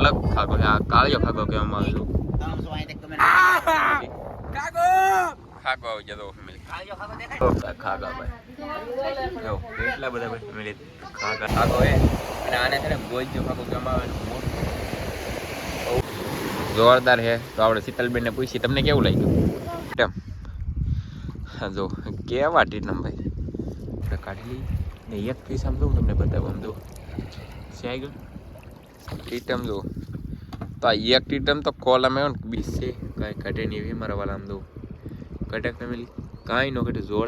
અલગ ખાગો આ કાળિયો ખાગો કહેવામાં આવે છે. ખાગો આવી જતો ફેમિલી ખાગા ભાઈ. જો, કેટલા બધા ભાઈ ફેમિલી ખાગા. ખાગો હે અને આને છે ને ગોજો ખાગો કહેવામાં આવે છે જોરદાર છે. તો આપણે શીતલબેન ને પૂછી તમને કેવું લાગ્યું? હા, જો, કેવા ટીટમ ભાઈ? આપણે કાઢી લઈએ. ને એક પીસ આમ દઉં તમને બતાવું, આમ દો છે આવી ગયું ટીટમ જો તો આ એક ટીટમ તો કોલ અમે ને બીસ કાંઈ ઘટે નહીં એવી મારા વાલા આમ દો કાંઈ નો જોર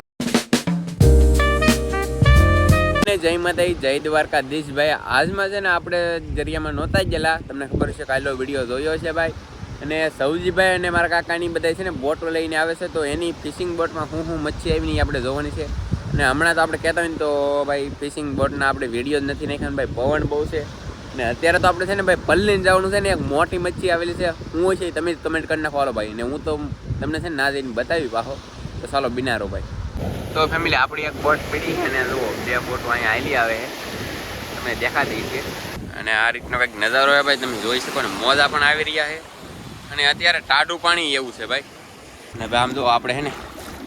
જય માતાજી, જય દ્વારકા દિશભાઈ આજમાં છે ને આપણે દરિયામાં નહોતા ગયેલા. તમને ખબર છે કાલો વીડિયો જોયો છે ભાઈ. અને સૌજીભાઈ અને મારા કાકાની બધા છે ને બોટો લઈને આવે છે, તો એની ફિશિંગ બોટમાં હું હું મચ્છી આવી આપણે જોવાની છે. અને હમણાં તો આપણે કહેતા હોય ને તો ભાઈ ફિશિંગ બોટના આપણે વીડિયો જ નથી નાખ્યા ભાઈ, પવન બહુ છે. ને અત્યારે તો આપણે છે ને ભાઈ પલ્લીને જવાનું છે ને, એક મોટી મચ્છી આવેલી છે. હું છે તમે કમેન્ટ કરી નાખો, હાલો ભાઈ. ને હું તો તમને છે ને ના જઈને બતાવી પાછો તો ચાલો, બિનારો ભાઈ. તો ફેમિલી આપણી એક બોટ પડી અને જુઓ, બે બોટ અહીંયા આવેલી આવે છે. તમને દેખાતી છે અને આ રીતનો કંઈક નજારો હોય ભાઈ, તમે જોઈ શકો ને, મોજા પણ આવી રહ્યા છે. અને અત્યારે ટાઢું પાણી એવું છે ભાઈ. અને ભાઈ, આમ જો આપણે છે ને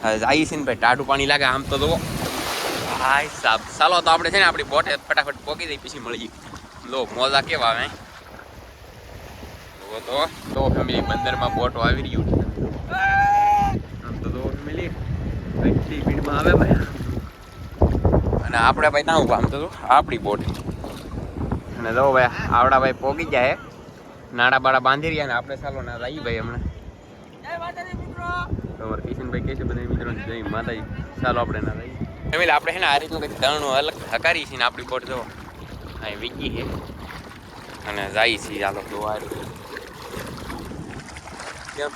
આવી છે ને ભાઈ, ટાઢું પાણી લાગે, આમ તો જુઓ. હાય સાબ ચાલો, તો આપણે છે ને, આપણી બોટે ફટાફટ પોકી દઈ પછી મળી લો મોજા કેવા આવે? જુઓ તો તો ફેમિલી બંદરમાં બોટો આવી રહ્યું છે. આમ તો જો ફેમિલી કેટલી ભીડમાં આવે ભાઈ. અને આપણે ભાઈ ના ઊભા આમ તો આપણી બોટ. અને જો ભાઈ આવડા ભાઈ પોગી જાય નાડા બાડા બાંધી રહ્યા ને આપણે ચાલો ના રહી ભાઈ હમણાં. તમારે કિશનભાઈ કહે છે બધા મિત્રો જય માતાજી. ચાલો આપણે ના આવી ફેમિલી આપણે છે ને આ રીતનું કંઈક તરણું અલગ હકારી છીએ ને આપણી બોટ જો. અહીં વીકી છે અને જાય છે ચાલો જો આ રીતે કેમ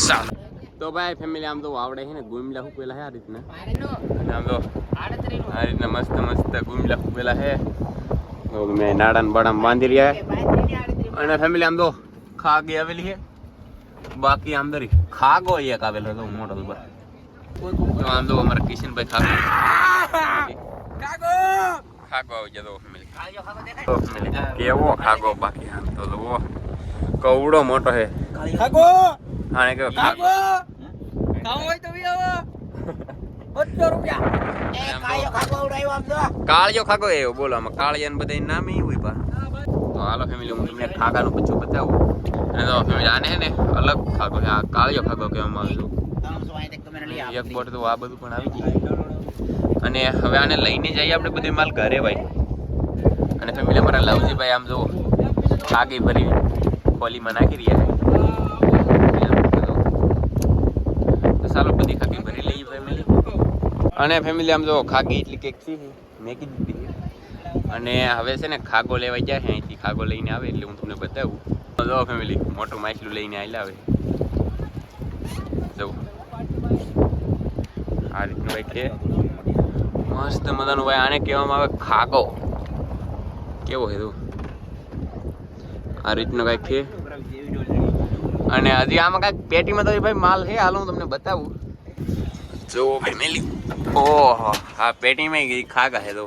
ચાલો તો ભાઈ ફેમિલી આમ તો આવડે છે ને ગુમલા પેલા છે આ રીતના અને આમ તો આ રીતના મસ્ત મસ્ત ગુમલા હુકેલા છે તો મેં નાડા ને બાડા બાંધી રહ્યા અને ફેમિલી આમ તો ખાગી આવેલી છે બાકી આમ દરી ખાગો એક આવેલો હતો મોટો ઉપર તો આમ તો અમારા કિશનભાઈ ખાગો ખાગો આવી જતો ફેમિલી કેવો ખાગો બાકી આમ તો જુઓ કવડો મોટો છે ખાગો આને કેવો ખાગો ખાગો ખાવું હોય તો બી આવો બસો રૂપિયા કાળિયો ખાગો એવો બોલો આમાં કાળિયા ને બધા નામ એ હોય પા તો હાલો ફેમિલી હું તમને ખાગાનું પછી બતાવું અને તો ફેમિલી આને ને અલગ ખાગો છે આ કાળિયો ખાગો કહેવામાં આવે છે એક બોટ તો આ બધું પણ આવી ગયું અને હવે આને લઈને જઈએ આપણે બધું માલ ઘરે ભાઈ. અને ફેમિલી અમારા લવજીભાઈ આમ જો ખાગી ભરી ખોલીમાં નાખી રહ્યા તો બધી ખાગી ભરી લઈએ ફેમિલી અને ફેમિલી આમ જો ખાગી એટલી કેક છે મેકી દીધી અને હવે છે ને ખાગો લેવા જાય છે અહીંથી. ખાગો લઈને આવે એટલે હું તમને બતાવું. જો ફેમિલી મોટું માછલું લઈને આવેલા આવે જવું આ રીતનું ભાઈ છે. મસ્ત મજાનું ભાઈ. આને કહેવામાં આવે ખાગો. કેવો છે તું? આ રીતનો કાંઈક છે. અને હજી આમાં કાંઈક પેટીમાં તો ભાઈ માલ છે. હાલ હું તમને બતાવું. જો ફેમિલી ઓહો હા પેટીમાં ગઈ ખાગા છે તો.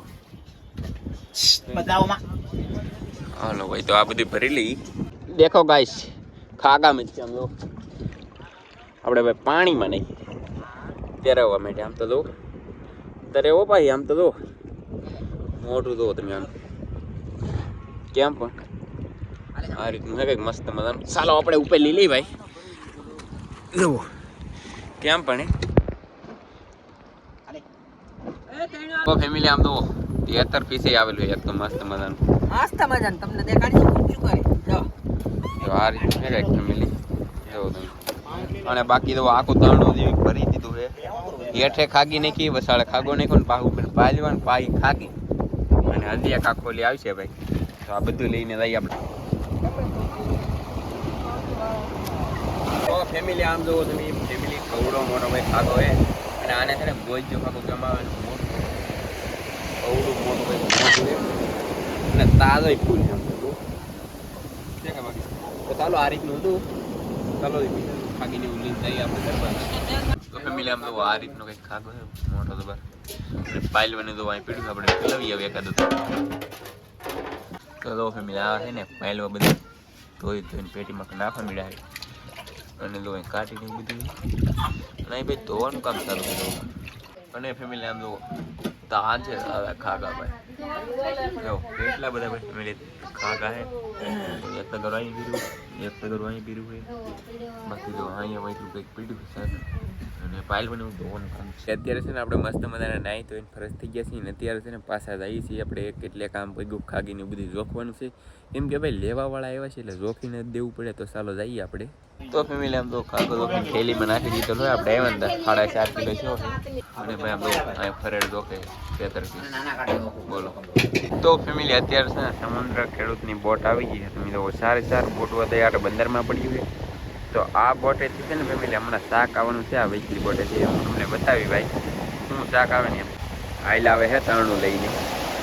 હાલો ભાઈ તો આ બધી ભરી લઈ. દેખો ગાઈસ ખાગા મિર્ચી આમ જો. આપણે ભાઈ પાણીમાં નહીં. તરવવા માટે આમ તો જો. તરેવો ભાઈ આમ તો જો. મોટું જો તમે આમ. કેમ પણ? આ રીતનું છે કંઈક મસ્ત મજાનું. ચાલો આપણે ઉપર લઈ લઈ ભાઈ. જુઓ કેમ પણ એ? ફેમિલી આમ તો તેતર પીસે આવેલું છે એક તો મસ્ત મજાનું. મસ્ત મજાનું. તમને દેખાડી શું કરે જો. જો આ રીતનું છે કંઈક ફેમિલી એવો તમે. અને બાકી તો આખું તરણું જેવી ભરી દીધું છે. હેઠે ખાગી નાખી વસાડે ખાગો નાખ્યો ને પાહુ પણ પાલવા ને પાહી ખાગી. અને હજી એક આખોલી આવશે ભાઈ. તો આ બધું લઈને જઈએ આપણે. ફેમિલી આમ જોવો તમે ફેમિલી કવડો મોટો ભાઈ ખાગો હે અને આને છે ને ગોજ જો ખાગો કેમાં આવે ને મોટું કવડું મોટું ભાઈ અને તાજો ફૂલ છે ચાલો આ રીતનું હતું. ચાલો ખાગીને ઉલીને જઈએ આપણે દરબાર તો તો આ રીતનો કંઈક ખાગો છે? મોટો દરબાર અને બને તો અહીં પીડ્યું આપણે લવી આવે એકાદ તો. જો ફેમિલી આ છે ને માઇલવા બધું ધોઈ ધોઈને પેટીમાં નાખવા મળ્યા અને જો અહીં કાઢીને બધું અને અહીં ભાઈ ધોવાનું કામ ચાલુ કર્યું. અને ફેમિલી આમ જો તાન છે આ ખાગા ભાઈ. જો એટલા બધા ભાઈ ફેમિલી ખાગા હે એક તો અહીં પીર્યું એક તો અહીં પીર્યું છે. બાકી જો અહીંયા વહીતું કંઈક પીડ્યું છે. અને પાયલ પણ એવું ધોવાનું કામ છે. અત્યારે છે ને આપણે મસ્ત મજાના નાહી ધોઈને ફરજ થઈ ગયા છીએ ને અત્યારે છે ને પાછા જઈએ છીએ આપણે કેટલે એટલે કામ પગ્યું ખાગીને ને બધું જોખવાનું છે. એમ કે ભાઈ લેવાવાળા આવ્યા છે એટલે જોખીને જ દેવું પડે તો ચાલો જઈએ આપણે. તો ફેમિલી આમ તો ખાગો તો થેલીમાં નાખી દીધો હોય આપણે આવ્યા ને સાડા ચાર કિલો છો. અને ભાઈ આમ તો અહીંયા ફરેડ જોખે તેતર બોલો. તો ફેમિલી અત્યારે છે ને સમુદ્ર ખેડૂતની બોટ આવી ગઈ છે. તમે જો સારી સાર બોટ વધારે બંદરમાં પડ્યું છે. તો આ બોટેથી છે ને ફેમિલી હમણાં શાક આવવાનું છે આ વેચલી બોટેથી હું તમને બતાવી ભાઈ શું શાક આવે ને એમ. આઈલ આવે છે તાણું લઈને.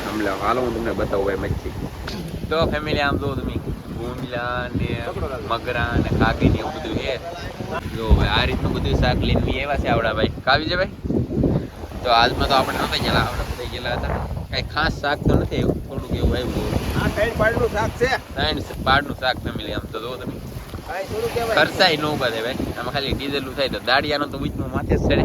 હમણાં હાલો હું તમને બતાવું ભાઈ મચ્છી. તો ફેમિલી આમ જો તમે ગુંડલા ને મગરા ને કાકી ને એવું બધું છે. જો ભાઈ આ રીતનું બધું શાક લઈને બી આવ્યા છે આવડા ભાઈ. કાવી છે ભાઈ? તો આજમાં તો આપણે નહોતા ગયેલા આવડા બધા ગયેલા હતા. કાંઈ ખાસ શાક તો નથી એવું થોડુંક એવું આવ્યું. આ ટાઈટ પાડનું શાક છે. ત્રણ પાડનું શાક ફેમિલી આમ તો જો તમે. ખર્ચાય ન થાય ભાઈ. આમાં ખાલી ડીઝલ થાય તો દાડિયાનો તો ઉચમાં માથે જ ચડે.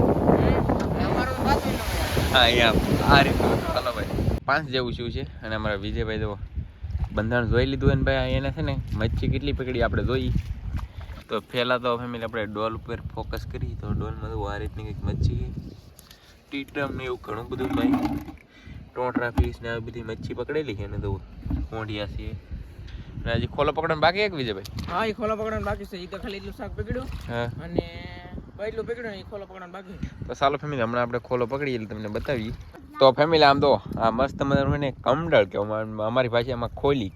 હા, અહીંયા આ રીતનું ચાલો ભાઈ. પાંચ જેવું શું છે. અને અમારા વિજયભાઈ જો બંધારણ જોઈ લીધું હોય ને ભાઈ એને છે ને મચ્છી કેટલી પકડી આપણે જોઈ. તો પહેલાં તો ફેમિલી આપણે ડોલ ઉપર ફોકસ કરી. તો ડોલમાં તો આ રીતની કંઈક મચ્છી ટીટમ ને એવું ઘણું બધું ભાઈ. ટોટરા ફીસ ને આવી બધી મચ્છી પકડેલી છે ને તો કોંઢિયા છે. અને હજી ખોલો પકડવાનું બાકી એક વિજયભાઈ હા એ ખોલો પકડવાનું બાકી છે. એ તો ખાલી એટલું શાક પકડ્યું હા. અને એટલું પકડ્યું એ ખોલો પકડવાનું બાકી. તો ચાલો ફેમિલી હમણાં આપણે ખોલો પકડીએ એટલે તમને બતાવીએ. તો ફેમિલી આમ તો આ મસ્ત મજાનું ને કમડળ કે અમારી ભાષામાં ખોલી.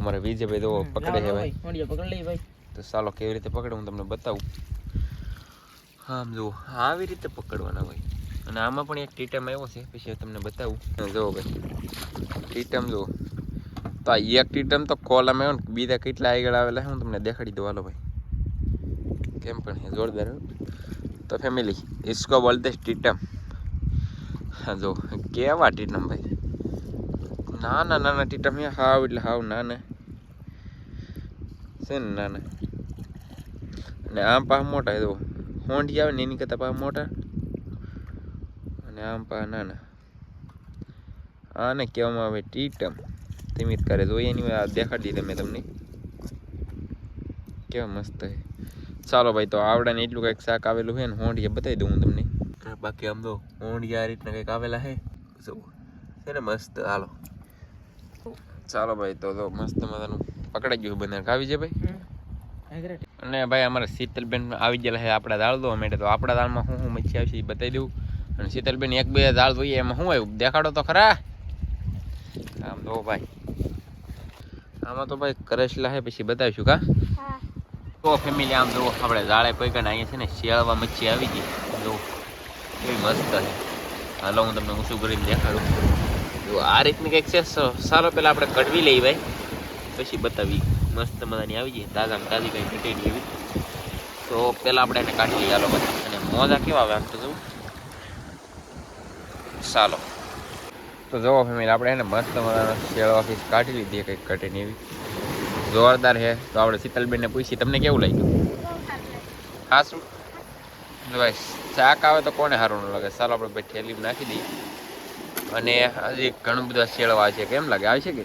અમારા વિજયભાઈ તો પકડે છે ભાઈ પકડ લઈ ભાઈ. તો ચાલો કેવી રીતે પકડે હું તમને બતાવું. આમ જુઓ આવી રીતે પકડવાના ભાઈ. અને આમાં પણ એક ટીટમ આવ્યો છે પછી તમને બતાવું. જુઓ ભાઈ ટીટમ જુઓ. તો આ એક ટીટમ તો આવ્યો ને, બીજા કેટલા આગળ આવેલા હું તમને દેખાડી દઉં. હાલો ભાઈ. કેમ પણ જોરદાર તો ફેમિલી ઇસકો બોલતે ટીટમ જો, કેવા ટીટમ ભાઈ. નાના નાના ટીટમ હે હાવ એટલે હાવ નાના. છે ને નાના. અને આમ પા મોટા, જો, હોંડી આવે ને એની કરતાં પા મોટા. અને આમ પાછા નાના. આને કહેવામાં આવે ટીટમ તમે કરે. જોઈએ એની દેખાડી દીધી મેં તમને. કેવા મસ્ત છે. ચાલો ભાઈ તો આવડાને એટલું કંઈક શાક આવેલું છે ને હોંડિયા બતાવી દઉં હું તમને. બાકી આમ તો હોંડિયા આ રીતના કંઈક આવેલા છે. જો છે ને મસ્ત હાલો. ચાલો ભાઈ તો તો મસ્ત મજાનું પકડાઈ ગયું બંને આવી જાય ભાઈ. અને ભાઈ અમારે શીતલબેન આવી ગયેલા છે આપણા દાળ દો માટે. તો આપણા દાળમાં શું શું મચ્છી આવશે એ બતાવી દઉં. અને શીતલબેન એક બે દાળ જોઈએ એમાં શું આવ્યું? દેખાડો તો ખરા. આમ તો ભાઈ. આમાં તો ભાઈ કરેશલા હે પછી બતાવીશું કા? તો ફેમિલી આમ જુઓ આપણે જાળે પૈકા અહીંયા છે ને શિયાળવા મચ્છી આવી ગઈ. જુઓ કેવી મસ્ત છે. હાલો હું તમને ઊંચું કરીને દેખાડું. જો આ રીતની કંઈક છે. સારો પહેલાં આપણે કઢવી લઈ ભાઈ. પછી બતાવી મસ્ત મજાની આવી ગઈ. તાજામાં તાજી કંઈ નીકળી એવી. તો પહેલાં આપણે એને કાઢી લઈએ. હાલો ભાઈ અને મોજા કેવા આવે આમ તો જવું ચાલો તો જુઓ ફેમિલી, આપણે એને મસ્ત મજાનો શેળવા ફીસ કાઢી લીધી, કંઈક કટીને એવી. જોરદાર છે. તો આપણે શીતલબેનને પૂછી તમને કેવું લાગ્યું? હા, શું? ભાઈ, શાક આવે તો કોને સારું ન લાગે? ચાલો આપણે ભાઈ થેલી નાખી દઈએ. અને હજી ઘણું બધા શેળવા છે. કેમ લાગે? આવે છે કે?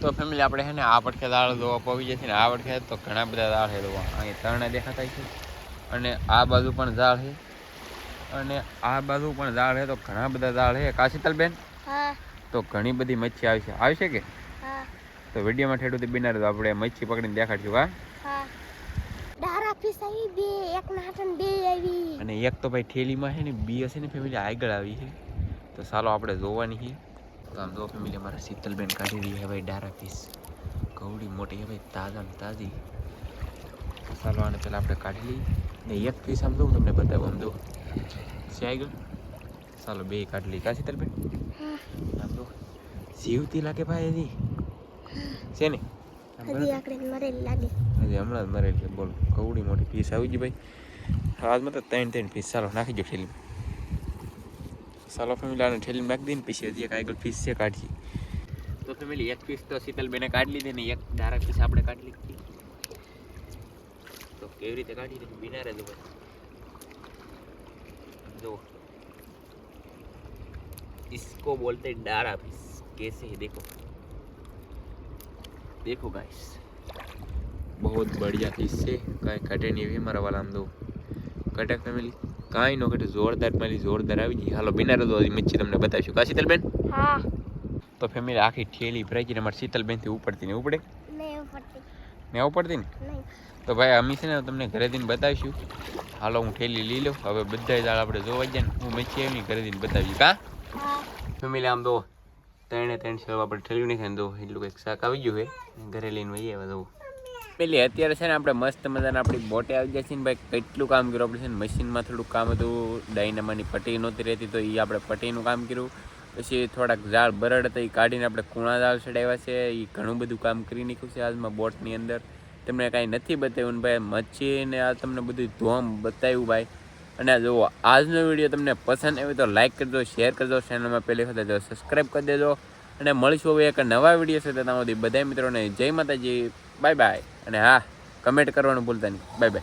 તો ફેમિલી, આપણે છે ને આ પડખે દાળ જોવા પવી જશે ને આ પડખે તો ઘણા બધા દાળ છે જોવા. અહીં ત્રણે દેખાતા છે. અને આ બાજુ પણ દાળ છે. અને આ બાજુ પણ દાળ છે તો ઘણા બધા દાળ છે. કા શીતલબેન હા. તો ઘણી બધી મચ્છી આવી છે. આવશે કે? હા. તો વિડીયોમાં ઠેઠુંથી બિનાર તો આપણે મચ્છી પકડીને દેખાડશું હા? ડારા બે એક નાટન બે આવી. અને એક તો ભાઈ થેલીમાં છે ને બી હશે ને ફેમિલી આગળ આવી છે. તો ચાલો આપણે જોવાની છે. તો આમ જો ફેમિલી અમારા શીતલબેન કાઢી રહી છે ભાઈ ડારા પીસ કવડી મોટી છે ભાઈ તાજા ને તાજી. ચાલો આને પહેલાં આપણે કાઢી લઈએ. ને એક પીસ આમ દઉં તમને બતાવું આમ જો છે ગયું? ચાલો બે કાઢી લઈએ. કા તરફે આમ દો જીવતી લાગે ભાઈ હજી છે ને? હજી હમણાં જ મરેલ બોલો કવડી મોટી પીસ આવી ગઈ ભાઈ. હાલમાં તો ત્રણ ત્રણ પીસ ચાલો નાખી દો ઠેલી સાલો ફેમિલી આને ઠેલી નાખી દઈને પછી હજી એક આગળ પીસ છે કાઢી તો તો ફેમિલી એક પીસ તો શીતલબેને કાઢી લીધી ને એક ધારા પીસ આપણે કાઢી લીધી. તો કેવી રીતે કાઢી લીધી બિના રહેજો ભાઈ જો इसको बोलते हैं डारा पीस कैसे है देखो देखो गाइस बहुत बढ़िया पीस છે કાંઈ ઘટે નહીં એવી મારા વાલા આમ દો ઘટે ફેમિલી કાંઈ નો ઘટે જોરદાર મારી જોરદાર આવી ગઈ હાલો બિના રહેજો હજી મચ્છી તમને બતાવીશું કા શીતલબેન હા તો ફેમિલી આખી ઠેલી ભરાઈ ગઈ ને અમારે શીતલબેનથી ઉપડતી ને ઉપડે નહીં ઉપડતી ને પડતી ને? તો ભાઈ અમે છે ને તમને ઘરે જઈને બતાવીશું. હાલો હું ઠેલી લઈ લઉં. હવે બધા દાળ આપણે જોવા જાય ને હું મચ્છી આવી ઘરે જઈને બતાવી કા ફેમિલી આમ તો ત્રણે ત્રણ સેવ આપણે ઠેલ્યું નહીં ખાઈને તો એટલું કંઈક શાક આવી ગયું છે. ઘરે લઈને વહી આવ્યા તો. પેલી અત્યારે છે ને આપણે મસ્ત મજાના આપણી બોટે આવી જાય છે ને ભાઈ કેટલું કામ કર્યું આપણે છે ને મશીનમાં થોડુંક કામ હતું ડાયનામાની પટ્ટી નહોતી રહેતી તો એ આપણે પટ્ટીનું કામ કર્યું. પછી થોડાક ઝાડ બરડ હતા એ કાઢીને આપણે કુણા ઝાડ ચડાવ્યા છે. એ ઘણું બધું કામ કરી નીકળ્યું છે આજમાં બોટની અંદર. તમને કાંઈ નથી બતાવ્યું ભાઈ, મચ્છી ને આ તમને બધું ધોમ બતાવ્યું ભાઈ. અને જુઓ, આજનો વીડિયો તમને પસંદ આવ્યો તો લાઈક કરજો, શેર કરજો, ચેનલમાં પહેલી વખત સબસ્ક્રાઈબ કરી દેજો. અને મળીશું હવે એક નવા વીડિયો સાથે સુધી બધા મિત્રોને જય માતાજી, બાય બાય. અને હા, કમેન્ટ કરવાનું ભૂલતા નહીં. Bye bye.